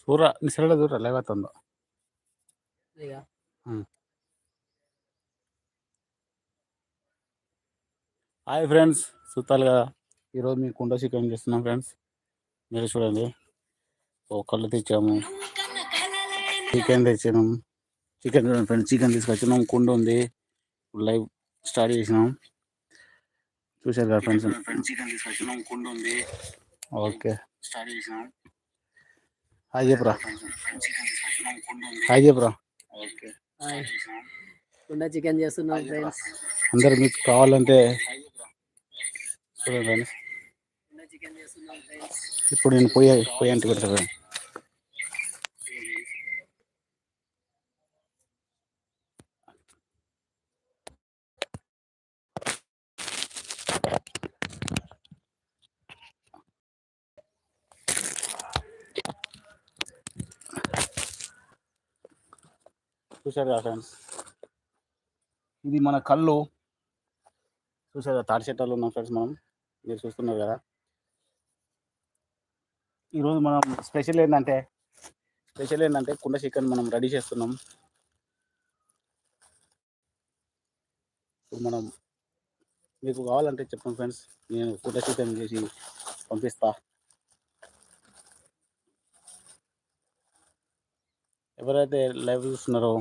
ಸೂರ ನಿಸರಳ ದೂರ ಐವತ್ತೊಂದು ಈಗ హాయ్ ఫ్రెండ్స్ సుత్తాలుగా ఈరోజు మీ కుండ చికెన్ చేస్తున్నాం ఫ్రెండ్స్ మీరు చూడండి ఓ కళ్ళు తెచ్చాము చికెన్ తెచ్చినాం చికెన్ చూడండి ఫ్రెండ్స్ చికెన్ తీసుకొచ్చినాం కుండ ఉంది లైవ్ స్టార్ట్ చేసినాం చూశారు కదా ఫ్రెండ్స్ చికెన్ తీసుకొచ్చినాం కుండ ఉంది ఓకే స్టార్ట్ చేసినాం హాయ్ చెప్పురా హాయ్ చెప్పురా ఓకే. హాయ్. కుండ చికెన్ చేస్తున్నాం ఫ్రెండ్స్ అందరు మీకు కావాలంటే చూడండి. ఫ్రెండ్స్ కుండ చికెన్ చేస్తున్నాం ఫ్రెండ్స్ ఇప్పుడు నేను పోయి పోయి అంటే పెడతాను చూశారు కదా ఫ్రెండ్స్ ఇది మన కళ్ళు చూశారు కదా తాడి చెట్టాలు ఉన్నాం ఫ్రెండ్స్ మనం. మీరు చూస్తున్నారు కదా. ఈరోజు మనం స్పెషల్ ఏంటంటే స్పెషల్ ఏంటంటే కుండ చికెన్ మనం రెడీ చేస్తున్నాం. ఇప్పుడు మనం మీకు కావాలంటే చెప్పండి ఫ్రెండ్స్ నేను కుండ చికెన్ చేసి పంపిస్తా. ఎవరైతే లైవ్ చూస్తున్నారో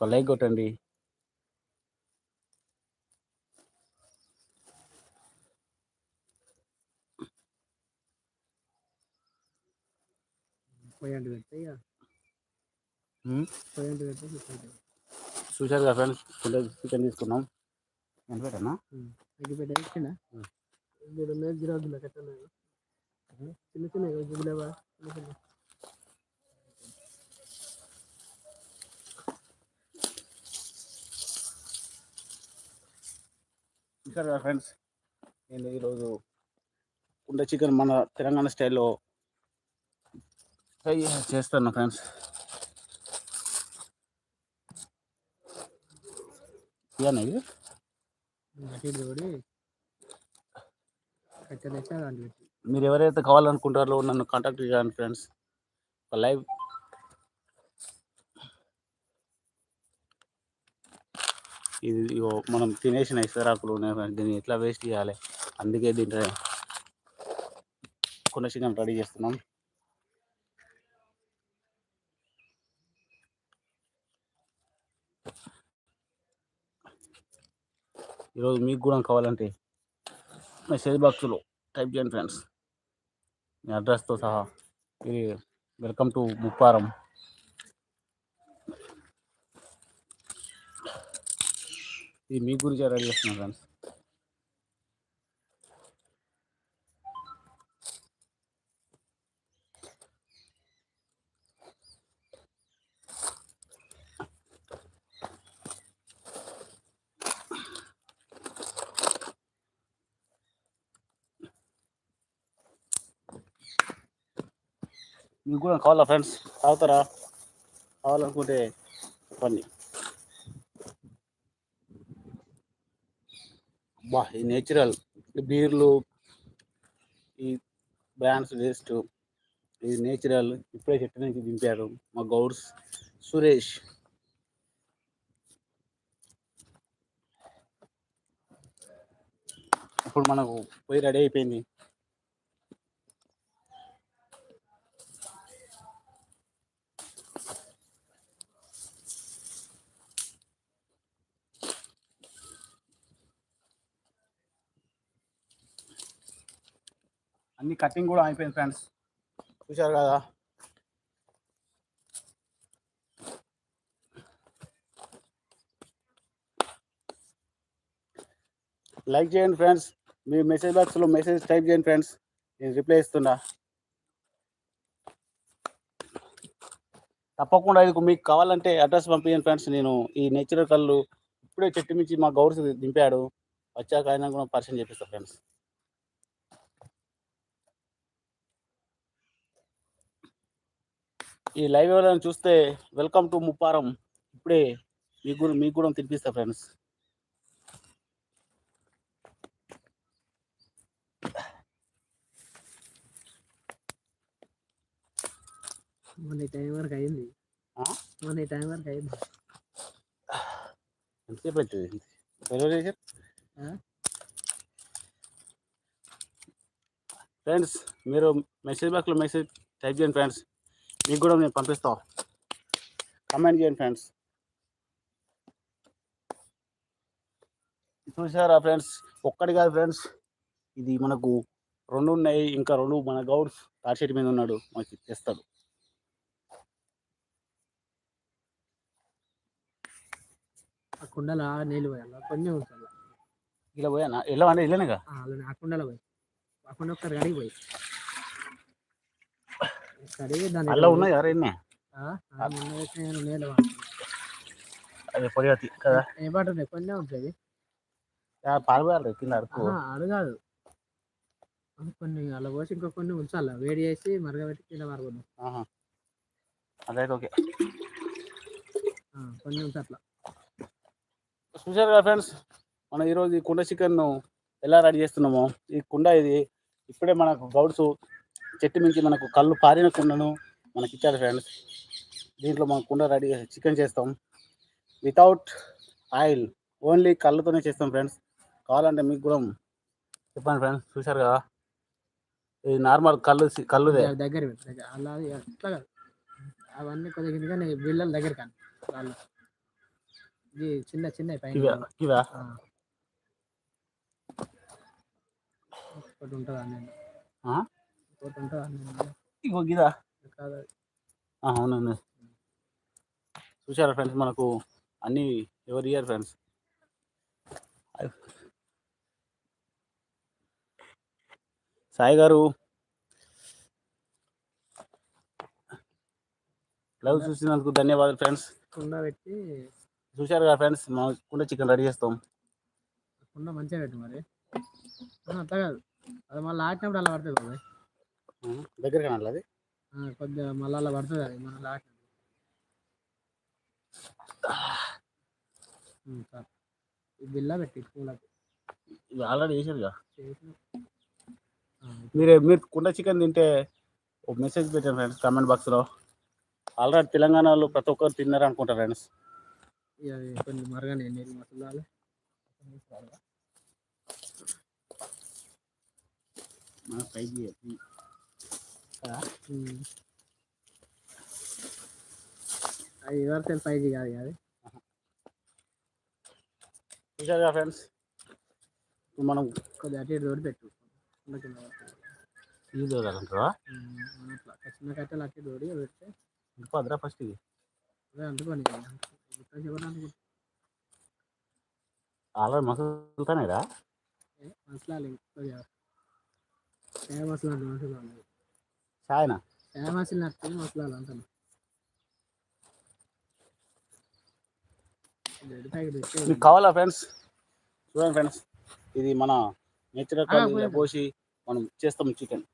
ఒక లైక్ కొట్టండి చూశారు కదా ఫ్రెండ్స్ కుండ చికెన్ తీసుకున్నాం. ఎంత పెట్టనా? చిన్న చిన్న చూశారు కదా ఫ్రెండ్స్ నేను ఈరోజు కుండ చికెన్ మన తెలంగాణ స్టైల్లో ఫ్రై చేస్తాను ఫ్రెండ్స్ ఇది మీరు ఎవరైతే కావాలనుకుంటారో నన్ను కాంటాక్ట్ చేయండి ఫ్రెండ్స్ లైవ్ ఇది ఇగో మనం తినేసిన ఇసరాకులు ఉన్నాయి దీన్ని ఎట్లా వేస్ట్ చేయాలి? అందుకే దీంట్లో కుండ చికెన్ రెడీ చేస్తున్నాం. ఈరోజు మీకు కూడా కావాలంటే మెసేజ్ బాక్స్లో టైప్ చేయండి ఫ్రెండ్స్. మీ అడ్రస్తో సహా. ఇది వెల్కమ్ టు ముప్పారం. ఇది మీ గురించి రెడీ చేస్తున్నాను ఫ్రెండ్స్. మీకు కూడా కావాలా ఫ్రెండ్స్? తాగుతారా? కావాలనుకుంటే చెప్పండి బా ఈ నేచురల్. ఈ బీర్లు ఈ బ్రాండ్స్ వేస్ట్ ఇది నేచురల్. ఇప్పుడే చెట్టు నుంచి దింపారు మా గౌడ్స్ సురేష్. ఇప్పుడు మనకు పోయి రెడీ అయిపోయింది. అన్ని కటింగ్ కూడా అయిపోయింది ఫ్రెండ్స్. చూశారు కదా? లైక్ చేయండి ఫ్రెండ్స్. మీ మెసేజ్ బాక్స్లో మెసేజ్ టైప్ చేయండి ఫ్రెండ్స్. నేను రిప్లై ఇస్తున్నా. తప్పకుండా ఇది మీకు కావాలంటే అడ్రస్ పంపించండి ఫ్రెండ్స్. నేను ఈ నేచురల్ కళ్ళు ఇప్పుడే చెట్టు మించి మా గౌడ్స్ దింపాడు. వచ్చాక ఆయన కూడా పరిచయం చేపిస్తాను ఫ్రెండ్స్. ఈ లైవ్ ఎవరైనా చూస్తే వెల్కమ్ టు ముప్పారం. ఇప్పుడే మీకు కూడా మీకు కూడా తినిపిస్తా ఫ్రెండ్స్. మన టైం వరకు అయింది? మన టైం వరకు అయింది. ఎంతసేపు అవుతుంది? డెలివరీ చేసి ఆ? ఫ్రెండ్స్ మీరు మెసేజ్ బాక్స్లో మెసేజ్ టైప్ చేయండి ఫ్రెండ్స్. మీకు కూడా నేను పంపిస్తాం. కమెంట్ చేయండి ఫ్రెండ్స్ చూసారా ఫ్రెండ్స్ ఒక్కటి కాదు ఫ్రెండ్స్ ఇది మనకు రెండు ఉన్నాయి ఇంకా రెండు మన గౌడ్స్ తాడిచెట్టు మీద ఉన్నాడు మనకి తెస్తాడు. ఆ కుండలో నీళ్ళు పోయాలి? కొన్ని ఉంచాలి? ఇలా పోయానా? ఎలా అంటే అలానే ఆ కుండలో పోయి. ఆ కుండ ఒకసారి కడిగి పోయి. అలా ఉన్నాయి ఎన్ని. అది పొడిగతి కదా? ఏ పాట కొన్ని ఉంటుంది. కింద అరకు అడగాదు. కొన్ని అలా పోసి ఇంకో కొన్ని ఉంచాలి? వేడి చేసి మరగబెట్టి కింద మరగదు ఆహా. అదైతే ఓకే. కొన్ని ఉంచి అట్లా. చూసారు కదా ఫ్రెండ్స్ మనం ఈరోజు ఈ కుండ చికెన్ ఎలా రెడీ చేస్తున్నామో? ఈ కుండ ఇది ఇప్పుడే మనకు గౌడ్స్ చెట్టు మించి మనకు కళ్ళు పారిన కుండను మనకి ఇచ్చారు ఫ్రెండ్స్ దీంట్లో మనం కుండ రెడీ చికెన్ చేస్తాం. వితౌట్ ఆయిల్ ఓన్లీ కళ్ళుతోనే చేస్తాం ఫ్రెండ్స్ కావాలంటే మీకు కూడా చెప్పండి ఫ్రెండ్స్ చూసారు కదా? ఇది నార్మల్ కళ్ళు కళ్ళుదే. దగ్గర అలా కాదు అవన్నీ కొద్దిగా బిళ్ళలు దగ్గర కానీ వాళ్ళు. ఇది చిన్న చిన్న పైన. ఇవా. ఒకటి ఉంటుంది ఇగో గిదా. అవునండి. చూసారా ఫ్రెండ్స్ మనకు అన్ని ఎవరు ఇయర్ ఫ్రెండ్స్? సాయి గారు. లవ్ చూసినందుకు ధన్యవాదాలు ఫ్రెండ్స్. కుండ పెట్టి చూశారు కదా ఫ్రెండ్స్ మా కుండ చికెన్ రెడీ చేస్తాం. కుండ మంచిగా పెట్టు మరి. అట్లా కాదు. అది మళ్ళీ ఆటినప్పుడు అలా పడుతుంది దగ్గర కనాలి అది కొద్దిగా మళ్ళీ అలా పడుతుంది అది మన. ఈ బిల్ల పెట్టి పూలకు ఇది ఆల్రెడీ చేశారుగా? ఆ, మీరు మీరు కుండ చికెన్ తింటే ఒక మెసేజ్ పెట్టాను ఫ్రెండ్స్ కామెంట్ బాక్స్లో ఆల్రెడీ తెలంగాణలో ప్రతి ఒక్కరు తిన్నారు అనుకుంటారు ఫ్రెండ్స్. ఇక అది కొన్ని మరగని నీళ్ళు మసాలాలు. అది యువర్సెల్ ఫైవ్ జీ కాదు అది? చూసారుగా ఫ్రెండ్స్ ఇప్పుడు మనం కొద్దిగా అటు ఇటు తోడి పెట్టు. కింద. ఇది అట్లా. చిన్న కట్టెలు అట్టి తోడి పెడితే. పదరా ఫస్ట్ ఇది. అదే అంటుకోని గుర్తు చెప్పండి అనుకుంటా ఆల్రెడీ మసాలుతానేరా మసలాలు కొద్దిగా ఏ మసలా మసలాలు అంటాను. తెచ్చి మీకు కావాలా ఫ్రెండ్స్ చూడండి ఫ్రెండ్స్ ఇది మన నేచురల్ పోయింది. పోసి మనం చేస్తాం చికెన్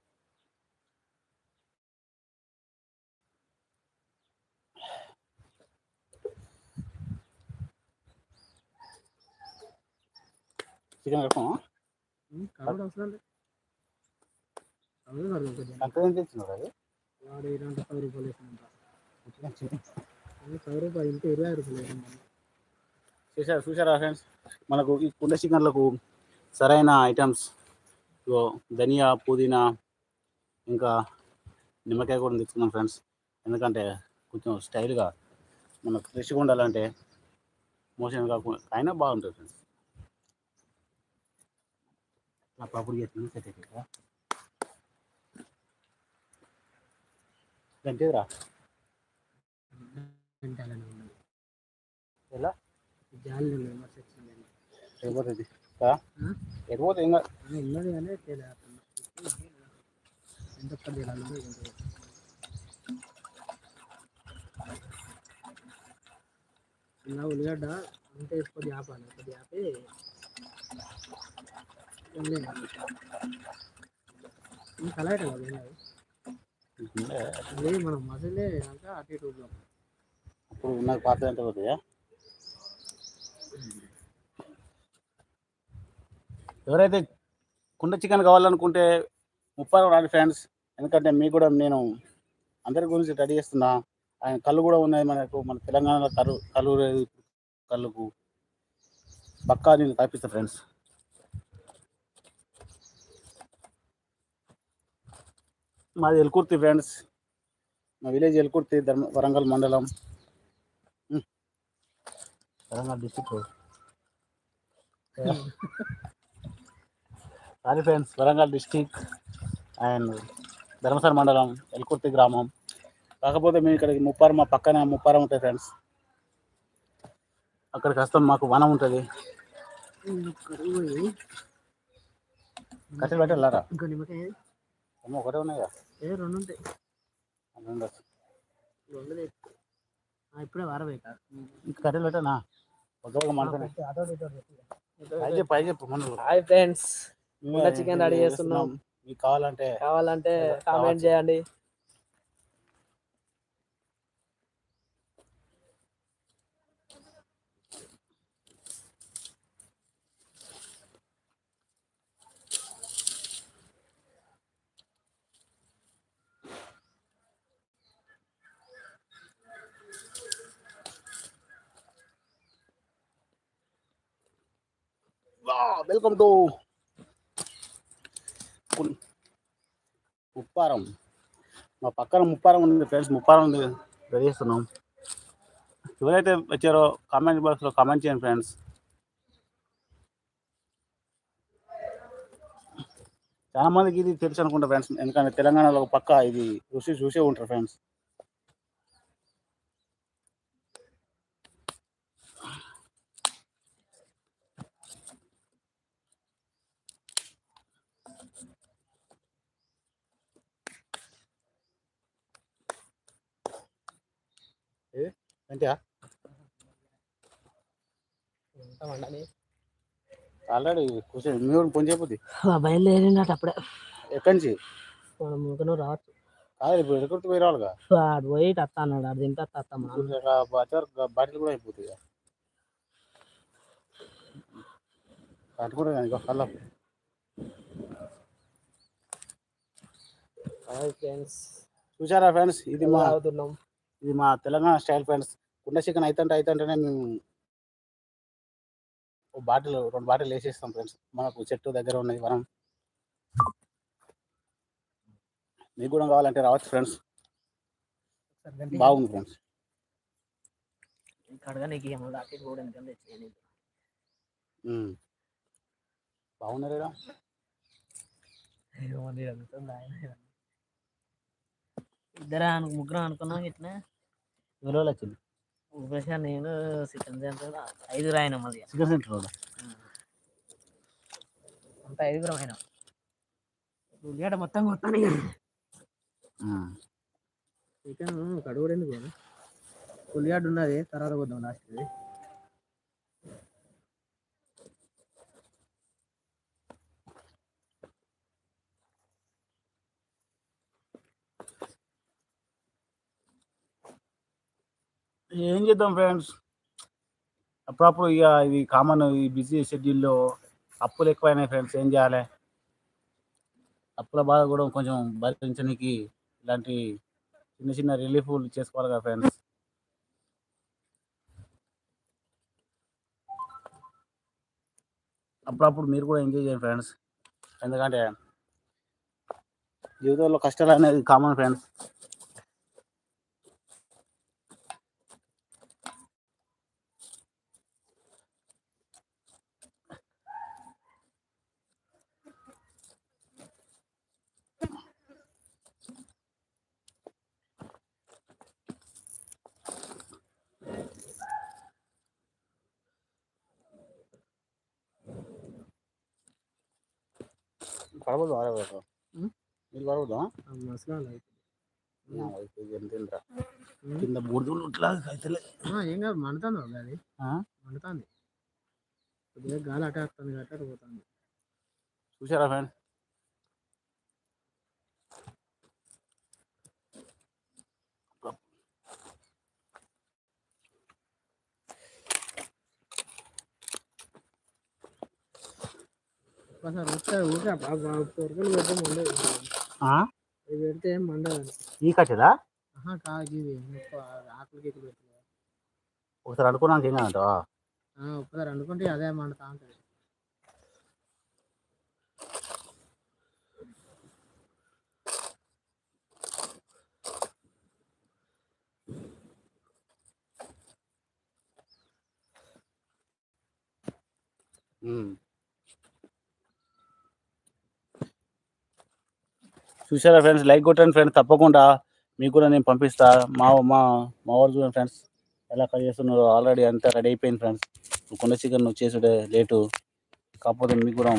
చికెన్ కడతామా ఉమ్, కలర్ అవసరం లేదు కలర్ కడుగు కొద్దిగా ఎంత ఏం తెచ్చినారు అది వాడు ఇలాంటి పది రూపాయలు వేసినంత అది పది రూపాయలు ఇంటే ఇరవై రూపాయలు వేసినాం చూసారా చూసారా ఫ్రెండ్స్ మనకు ఈ కుండ చికెన్లకు సరైన ఐటమ్స్ ధనియా పుదీనా ఇంకా నిమ్మకాయ కూడా తెచ్చుకున్నాం ఫ్రెండ్స్ ఎందుకంటే కొంచెం స్టైల్గా మనకు ఫ్రెష్గా ఉండాలంటే మోషన్ కాకుండా అయినా బాగుంటుంది ఫ్రెండ్స్ అప్పుడు చేస్తుంది సెట్ గంటేదిరా అంటే ఉన్నది ఎలా? జాలి ఉన్నాయి ఎడిపోతుంది ఎడిపోతుంది ఇంకా ఉన్నది కానీ ఎంత ఒక్క తెలియాలి ఉల్లిగడ్డ అంత కొద్ది ఆపాలి కొద్ది ఆపి కలయట కదా ఏం మనం మసలే అంతా అటు ఇటు ఊపుదాం. అప్పుడు నాకు పాత ఎంత పోతుందా ఎవరైతే కుండ చికెన్ కావాలనుకుంటే ముప్పై రాండి ఫ్రెండ్స్. ఎందుకంటే మీకు కూడా నేను అందరి గురించి రెడీ చేస్తున్నా. ఆయన కళ్ళు కూడా ఉన్నాయి మనకు మన తెలంగాణలో కళ్ళు కళ్ళు కళ్ళుకు పక్కా నేను తాపిస్తా ఫ్రెండ్స్. మాది ఎల్కుర్తి ఫ్రెండ్స్. మా విలేజ్ ఎల్కుర్తి ధర్మ వరంగల్ మండలం. Warangal district sorry friends Warangal district and Dharmasagar మండలం ఎల్కుర్తి గ్రామం. కాకపోతే మేము ఇక్కడికి ముప్పారం మా పక్కన ముప్పారం ఉంటుంది ఫ్రెండ్స్. అక్కడికి వస్తాం మాకు వనం ఉంటుంది. కట్టెలు పెట్టాలారా ఒకటే ఉన్నాయా ఏ రెండు ఉంటాయి. రెండు రెండు ఇప్పుడే వారపోయి కాదు ఇంకా కట్టెలు పెట్టానా ఒక మనసునే పై చెప్పు పై చెప్పు మన హాయ్ ఫ్రెండ్స్. chicken ready చేస్తున్నాం. మీకు కావాలంటే కావాలంటే కామెంట్ చేయండి. వెల్కమ్ టు ముప్పారం మా పక్కన ముప్పారం ఉంది ఫ్రెండ్స్ ముప్పారం ఉంది. రెడీ చేస్తున్నాం. ఎవరైతే వచ్చారో కామెంట్ బాక్స్లో కామెంట్ చేయండి ఫ్రెండ్స్ చాలా మందికి ఇది తెలుసు అనుకుంటా ఫ్రెండ్స్ ఎందుకంటే తెలంగాణలో ఒక పక్క ఇది చూసి చూసే ఉంటారు ఫ్రెండ్స్ అంటే ఆల్రెడీ కూర్చొని మీ ఊరు పొంది చెప్పు బయలుదేరినట్టు అప్పుడే. ఎక్కడి నుంచి? మనం రావచ్చు. కాదు ఇప్పుడు ఎక్కడికి పోయి రావాలిగా ఆడు పోయి అత్త అన్నాడు ఆడు తింటే అత్త అత్త మనం బచ్చర్ బాటిల్ కూడా అయిపోతుంది అటు కూడా కానీ కళ్ళ. హాయ్ ఫ్రెండ్స్ చూసారా ఫ్రెండ్స్ ఇది మా అవుతున్నాం? ఇది మా తెలంగాణ స్టైల్ ఫ్రెండ్స్. కుండ చికెన్ అయితంటే అయితంటేనే మేము ఓ బాటిల్ రెండు బాటిల్ వేసేస్తాం ఫ్రెండ్స్. మనకు చెట్టు దగ్గర ఉన్నది మనం. మీకు కూడా కావాలంటే రావచ్చు ఫ్రెండ్స్. బాగుంది ఫ్రెండ్స్. బాగున్నారు. ఇద్దరే అను ముగ్గురం అనుకున్నాం ఇట్లా వచ్చింది ఉపేష నేను చికెన్ సెంటర్ ఐదుగురు అయినా మళ్ళీ. చికెన్ సెంటర్ అంత ఐదుగురం అయినా ఉల్లిగడ్డ మొత్తం కొత్తాను చికెన్ కడుగుడు ఎందుకు ఉల్లిగడ్డ ఉన్నది తర్వాత కొద్దాం లాస్ట్ ఏం చేద్దాం ఫ్రెండ్స్? అప్పుడప్పుడు ఇక ఇది కామన్ ఈ బిజీ షెడ్యూల్లో అప్పులు ఎక్కువైనాయి ఫ్రెండ్స్ ఏం చేయాలి? అప్పుల బాధ కూడా కొంచెం భరించడానికి ఇలాంటి చిన్న చిన్న రిలీఫ్లు చేసుకోవాలి కదా ఫ్రెండ్స్. అప్పుడప్పుడు మీరు కూడా ఎంజాయ్ చేయండి ఫ్రెండ్స్. ఎందుకంటే జీవితంలో కష్టాలు అనేది కామన్ ఫ్రెండ్స్. పడవద్దు ఆడవద్దు ఉం? మీరు పడవద్దా మసాలా తింటరా కింద బూడిదలు ఇట్లా అయితే ఏం కాదు మండుతుంది ఆ? మండుతుంది. కొద్దిగా గాలి అటే వస్తుంది కాబట్టి అటు పోతుంది. చూసారా ఫ్రెండ్ ఒకసారి వస్తే ఊరికే పొరకలు పెడితే మండదు అవి పెడితే ఏం మండదు ఈ పెట్టుకో ఒకసారి అనుకున్నాక ఏం కాదంటావా? ఒక్కసారి అనుకుంటే అదే మండుతా ఉంటుంది ఉమ్. చూసారా ఫ్రెండ్స్ లైక్ కొట్టండి ఫ్రెండ్స్ తప్పకుండా మీకు కూడా నేను పంపిస్తా. మా మా మా వాళ్ళు చూడండి ఫ్రెండ్స్ ఎలా కట్ చేస్తున్నారు ఆల్రెడీ అంతా రెడీ అయిపోయింది ఫ్రెండ్స్ కొండ చికెన్ వచ్చేసుడే లేటు కాకపోతే మీకు కూడా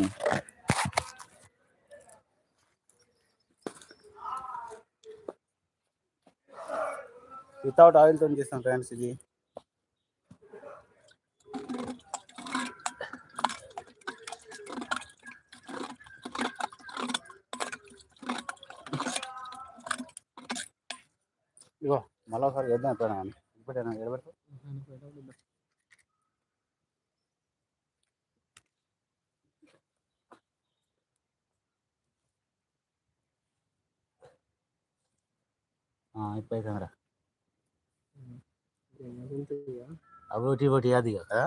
వితౌట్ ఆయిల్తో చేస్తాం ఫ్రెండ్స్ ఇది. మళ్ళీ ఒకసారి చేద్దాం ఎప్పుడైనా కానీ. ఇప్పుడైనా ఎడబెట్టు ఇప్పుడు అయిపోయిందిరా అవి ఒకటి ఒకటి అది కదా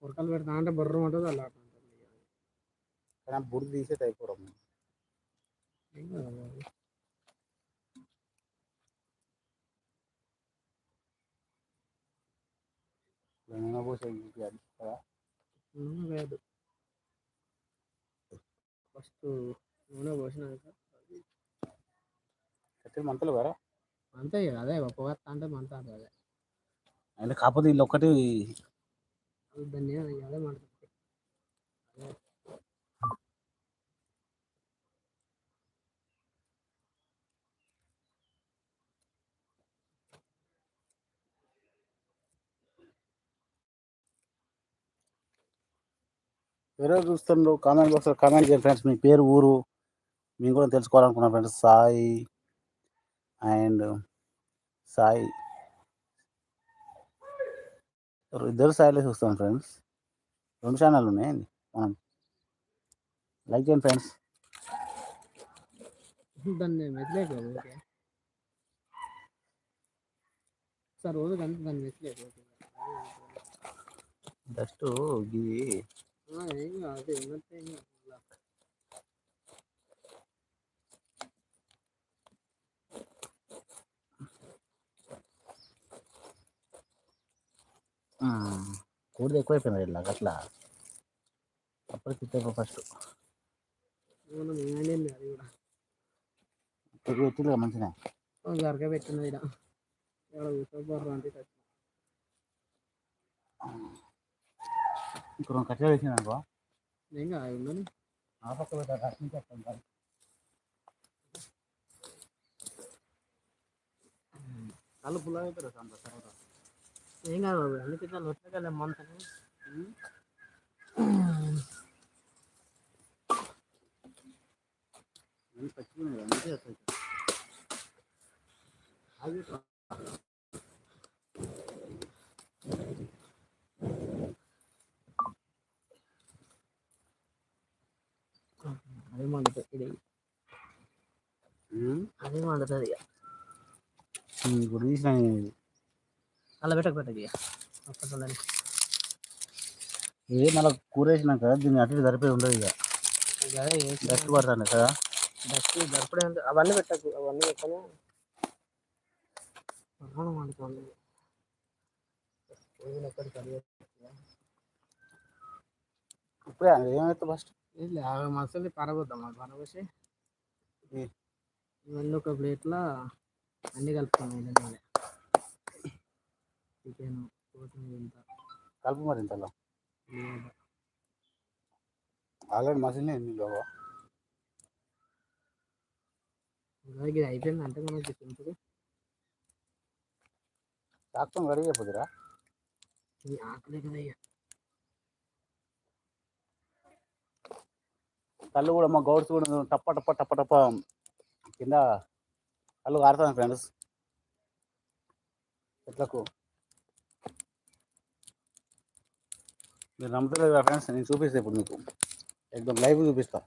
పురకలు పెడతా అంటే బుర్ర ఉంటుంది అలా కానీ తీసేది అయిపోవడం నూనె పోసి చూపించాలి కదా. వేయదు ఫస్ట్ నూనె పోసినాక కత్తిరి మంటలు కదా? అంతే అదే పొగ అంటే మంట అదే. అంటే కాకపోతే వీళ్ళు ఒక్కటి దాన్ని అదే మంట. ఎవరో చూస్తుండ్రు కామెంట్ బాక్స్లో కామెంట్ చేయండి ఫ్రెండ్స్ మీ పేరు ఊరు మేము కూడా తెలుసుకోవాలనుకున్నాం ఫ్రెండ్స్ సాయి అండ్ సాయి. ఇద్దరు సాయిలే చూస్తాం ఫ్రెండ్స్ రెండు ఛానల్ ఉన్నాయండి మనం లైక్ చేయండి ఫ్రెండ్స్ సార్ రోజు దాన్ని జస్ట్ ఇది కాదు ఉన్నట్టే. కూడదు ఎక్కువైపోయింది ఇట్లా అట్లా అప్పుడు తిట్టే ఫస్ట్ అది కూడా మంచిగా జరగ పెట్టినది ఇక్కడ కూర్చోబోర్రు అంటే చచ్చిన. ఇంకొక కట్టెలు వేసింది అనుకో ఏం కాదు ఆ పక్క. కళ్ళు అవుతారు అంత తర్వాత ఏం కాదు బాబు అందుకే ఇట్లా నొట్టగల అందుకే అది అదే మండుతుంది ఇది అదే మండుతుంది ఇక ఇప్పుడు తీసిన అలా పెట్టక పెట్టక ఇక. ఒక్కటి ఏ మళ్ళీ కూర వేసినాక దీన్ని అటు సరిపోయి ఉండదు ఇక. డస్ట్ పడుతుంది కదా. డస్ట్ దర్పడే అవన్నీ పెట్టకు అవన్నీ పెట్టను. ప్రాణం ఇప్పుడే ఏమైతే ఫస్ట్ లేదు యాభై మనుషులు పరగొద్దాం ఉం. ఇవన్నీ ఒక ప్లేట్లో అన్నీ కలుపుతాం ఏంటంటే చికెన్ కొత్తిమీర ఇంత. కలుపు మరి ఇంతలో. ఆల్రెడీ మసిలిన ఇంకా ఇది అయిపోయింది అంటే మనకి సింపుల్ శాతం కడిగిపోతురా ఆకలి కదా కళ్ళు కూడా మా గౌడ్స్ కూడా టప్ప టప్ప టప్ప టప్ప కింద కళ్ళు కారుతాను ఫ్రెండ్స్ చెట్లకు మీరు నమ్ముతలేదు కదా ఫ్రెండ్స్ నేను చూపిస్తాను ఇప్పుడు మీకు. ఎక్దమ్ లైవ్ చూపిస్తా.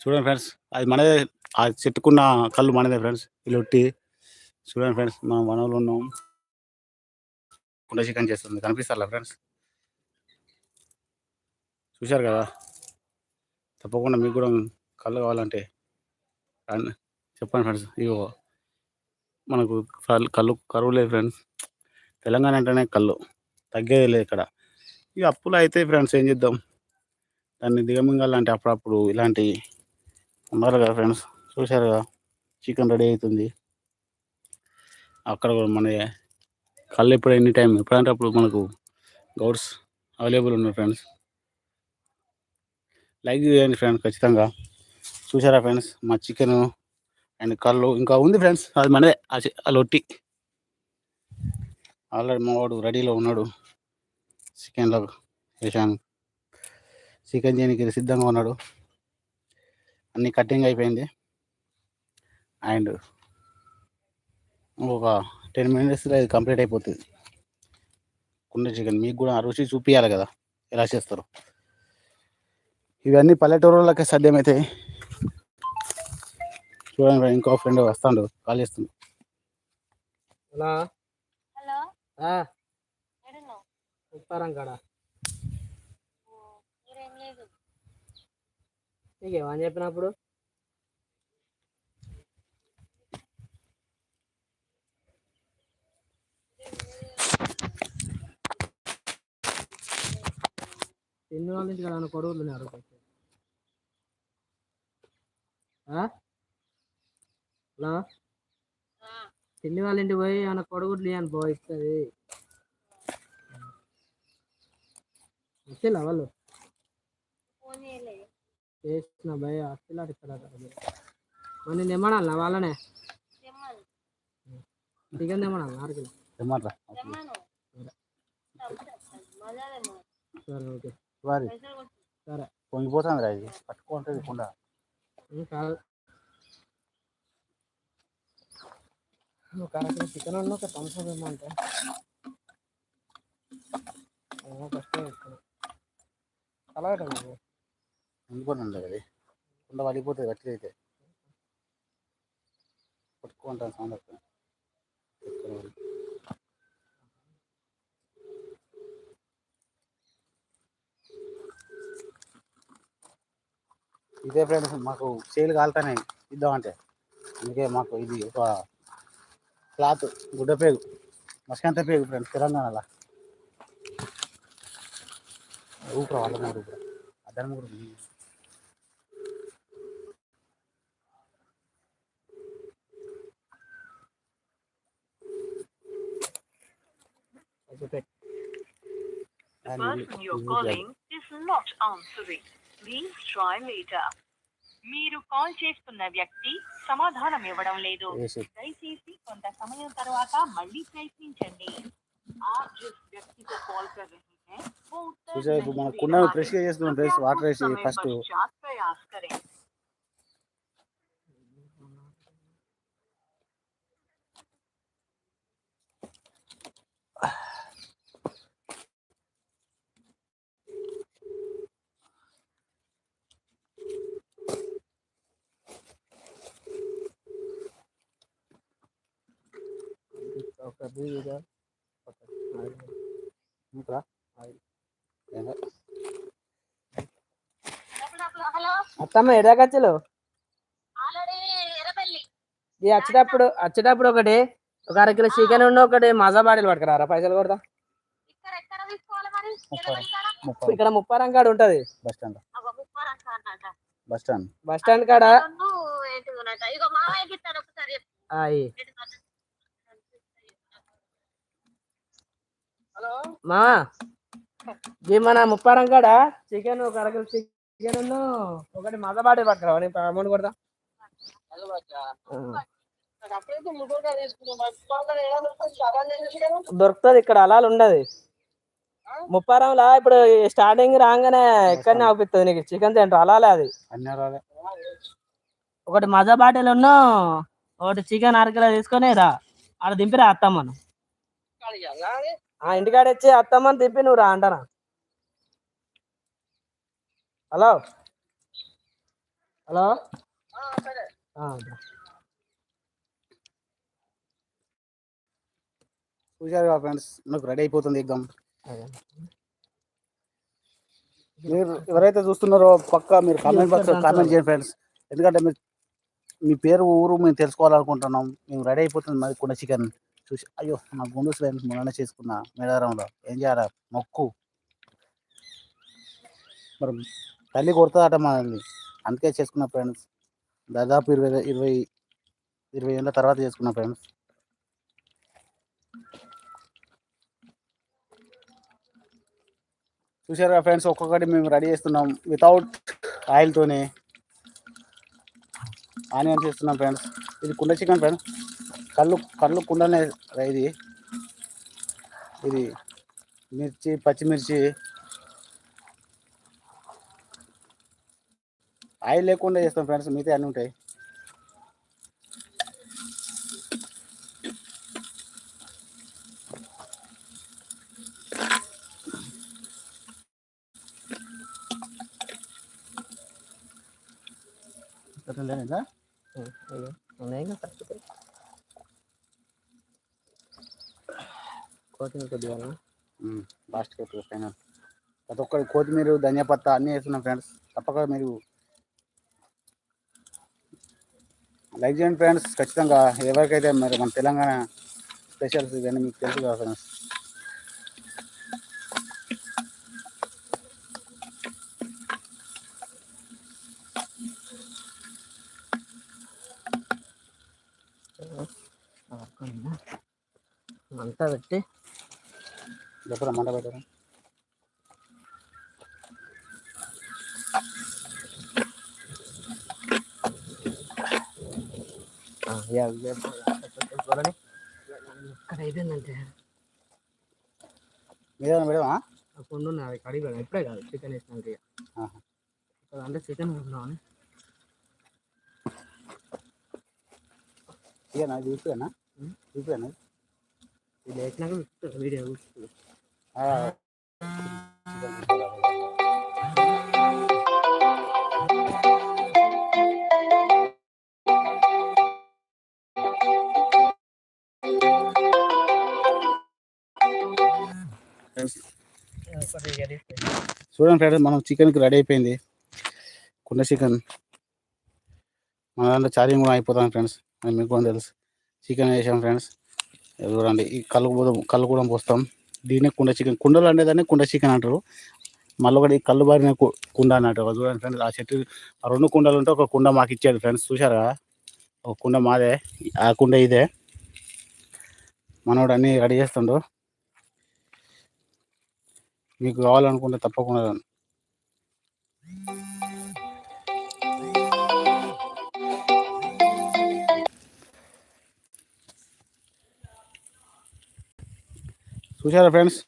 చూడండి ఫ్రెండ్స్ అది మనదే ఆ చెట్టుకున్న కళ్ళు మనదే ఫ్రెండ్స్ ఇల్లుట్టి చూడండి ఫ్రెండ్స్ మా మనవులు ఉన్నాం. కుండ చికెన్ చేస్తుంది. కనిపిస్తారా ఫ్రెండ్స్ చూశారు కదా? తప్పకుండా మీకు కూడా కళ్ళు కావాలంటే చెప్పండి ఫ్రెండ్స్. ఇగో మనకు కళ్ళు కళ్ళు కరువు లేదు ఫ్రెండ్స్. తెలంగాణ అంటేనే కళ్ళు. తగ్గేది లేదు ఇక్కడ. ఇక అప్పులు అయితే ఫ్రెండ్స్ ఏం చేద్దాం? దాన్ని దిగమింగాలంటే అప్పుడప్పుడు ఇలాంటి ఉన్నారు కదా ఫ్రెండ్స్. చూశారు కదా? చికెన్ రెడీ అవుతుంది. అక్కడ కూడా మన కళ్ళు ఎప్పుడు ఎనీ టైం ఎప్పుడంటే అప్పుడు మనకు గౌడ్స్ అవైలబుల్ ఉన్నారు ఫ్రెండ్స్. లైక్ చేయండి ఫ్రెండ్స్ ఖచ్చితంగా. చూసారా ఫ్రెండ్స్ మా చికెన్ అండ్ కళ్ళు ఇంకా ఉంది ఫ్రెండ్స్ అది మనదే ఆ ఆ లొట్టి. ఆల్రెడీ మా వాడు రెడీలో ఉన్నాడు చికెన్లో వేసాను చికెన్ చేయడానికి సిద్ధంగా ఉన్నాడు. అన్ని కటింగ్ అయిపోయింది. అండ్ ఒక టెన్ మినిట్స్లో ఇది కంప్లీట్ అయిపోతుంది. కుండ చికెన్ మీకు కూడా ఆ రుచి చూపించాలి కదా ఎలా చేస్తారు. ఇవన్నీ పల్లెటూరులకే సాధ్యమవుతాయి చూడండి ఇంకో ఫ్రెండ్ వస్తాడు కాల్ చేస్తుంది. హలో. ఉప్పారం కాడ? నీకేమని చెప్పినప్పుడు? ఎన్ని వాళ్ళ నుంచి కదా కొడుకులు ఉన్నారు? హలో? ఎన్ని వాళ్ళ ఇంటికి పోయి ఏమైనా కొడుకులు అని పోయిస్తుంది వచ్చిందా వాళ్ళు? చేసిన భయ అసలు ఇక్కడ మరి నేను తెమ్మనాలి వాళ్ళనే? చికెన్ తెమ్మనాలి ఆరు తెమ్మను సరే. ఓకే. సరే. పొంగిపోతుంది రా ఇది. పట్టుకుంటుంది కుండ కాదు చికెన్ ఉన్న ఒక థమ్స్అప్ ఇమ్మంటే ఏమో కష్టం ఎక్కువ అలాగే నువ్వు. అది కుండ పడిపోతుంది గట్టిగా అయితే. పట్టుకుంటాను సౌండ్ వస్తుంది ఇదే ఫ్రెండ్స్ మాకు చేలు కాలుతానే ఇద్దామంటే అందుకే మాకు ఇది ఒక క్లాత్ గుడ్డ పేగు మస్కంత పేగు ఫ్రెండ్స్ తెలంగాణలో ఊపిరా వాళ్ళ మూడు ఊపిరా అద్దరం కూడా ఉంది. Okay The person you're calling is not answering. Please try later. మీరు కాల్ చేస్తున్న వ్యక్తి సమాధానం ఇవ్వడం లేదు వేసి దయచేసి కొంత సమయం తర్వాత మళ్ళీ ప్రయత్నించండి आप जिस व्यक्ति को कॉल कर रहे हैं वो उत्तर చూసా ఇప్పుడు नहीं మనం दे కుండ रहा है। ఫ్రెష్గా చేస్తున్నాం कृपया ఫ్రెష్ వాటర్ कुछ వేసి समय ఫస్ట్ पश्चात प्रयास करें అత్తమ్మ ఎర్రపల్లి. ఇది వచ్చేటప్పుడు వచ్చేటప్పుడు ఒకటి ఒక అర కిలో చికెన్ ఉండి ఒకటి మజా బాడీలు పట్టుకురారా? పైసలు కొడతా. ఇక్కడ ముప్పారం కాడ? ఉంటది. Bus stand. Bus stand. Bus stand కాడ? మా మన ముప్పారం కాడ? చికెన్ ఒక అర కిలో చికెన్ ఒకటి మజా బాడీ పట్టుకురావా నేను అమౌంట్ కొడతా. దొరుకుతుంది ఇక్కడ అలాలు ఉండదు. ముప్పారంలా ఇప్పుడు స్టార్టింగ్ రాగానే ఎక్కడనే అవుపిస్తుంది నీకు? చికెన్ సెంటర్ అలాలే అది. ఒకటి మజా బాటిల్ ఉన్నా ఒకటి చికెన్ అరకిలో తీసుకొని రా. ఆడ దింపిరా అత్తమ్మను. ఆ ఇంటికాడ వచ్చి అత్తమ్మని దింపి నువ్వు రా అంటానా? హలో? హలో? ఆ, దా. చూశారు కదా ఫ్రెండ్స్ మనకు రెడీ అయిపోతుంది ఎగ్జామ్. మీరు ఎవరైతే చూస్తున్నారో పక్కా మీరు కామెంట్ బాక్స్ కామెంట్ చేయండి ఫ్రెండ్స్. ఎందుకంటే మీరు మీ పేరు ఊరు మేము తెలుసుకోవాలనుకుంటున్నాం. మేము రెడీ అయిపోతుంది మరి కుండ చికెన్. చూసి అయ్యో నా గుండు ఫ్రెండ్స్ మొన్న చేసుకున్నా మేడారంలో. ఏం చేయాలా? మొక్కు. మరి తల్లి కొడుతుందట మనల్ని. అందుకే చేసుకున్న ఫ్రెండ్స్ దాదాపు ఇరవై ఇరవై ఇరవై ఏళ్ళ తర్వాత చేసుకున్న ఫ్రెండ్స్ చూసారా ఫ్రెండ్స్ ఒక్కొక్కటి మేము రెడీ చేస్తున్నాం వితౌట్ ఆయిల్తోనే ఆనియన్ చేస్తున్నాం ఫ్రెండ్స్ ఇది కుండ చికెన్ ఫ్రెండ్స్ కళ్ళు కళ్ళు కుండనే ఇది. ఇది మిర్చి పచ్చిమిర్చి ఆయిల్ లేకుండా చేస్తాం ఫ్రెండ్స్ మిగతా అన్నీ ఉంటాయి. లేదా. కొద్దిగా లాస్ట్ ఫైనల్. ప్రతి ఒక్కరి కొత్తిమీర ధనియాపత్తా అన్నీ వేస్తున్నాం ఫ్రెండ్స్. తప్పక మీరు లైక్ చేయండి ఫ్రెండ్స్ ఖచ్చితంగా ఎవరికైతే మరి మన తెలంగాణ స్పెషల్స్ ఇవన్నీ మీకు తెలుసు కదా ఫ్రెండ్స్ అంతా పెట్టి ఎప్పుడు మంట పెట్టారా ఆ, యా, యా, చూడండి ఇక్కడ అయిపోయిందంటే. మీరేమైనా పెడదామా ఆ కొండు ఉన్నది కడిగి ఇప్పుడే కాదు చికెన్ వేసినాక ఇక. అంటే చికెన్ వేసుకున్నామని ఇదేనా ఇది చూపినా. చూపినా ఇది వేసినాక వీడియో చూపిస్తా. చూడండి ఫ్రెండ్స్ మనం చికెన్కి రెడీ అయిపోయింది. కుండ చికెన్. మన దాంట్లో చార్జింగ్ కూడా అయిపోతాం ఫ్రెండ్స్ మీకు కూడా తెలుసు. చికెన్ వేసాం ఫ్రెండ్స్. చూడండి ఈ కళ్ళు కూడా కళ్ళు కూడా పోస్తాం. దీన్నే కుండ చికెన్ కుండలు అనేదాన్ని కుండ చికెన్ అంటారు. మళ్ళీ ఒకటి కళ్ళు బారిన కుండ అన్నట్టు చూడండి ఫ్రెండ్స్ ఆ చెట్టు ఆ రెండు కుండలు ఉంటే ఒక కుండ మాకు ఇచ్చాడు ఫ్రెండ్స్ చూసారా ఒక కుండ మాదే ఆ కుండ ఇదే. మనోడు అన్నీ రెడీ చేస్తుండు. మీకు కావాలనుకుంటే తప్పకుండా చూసారా ఫ్రెండ్స్?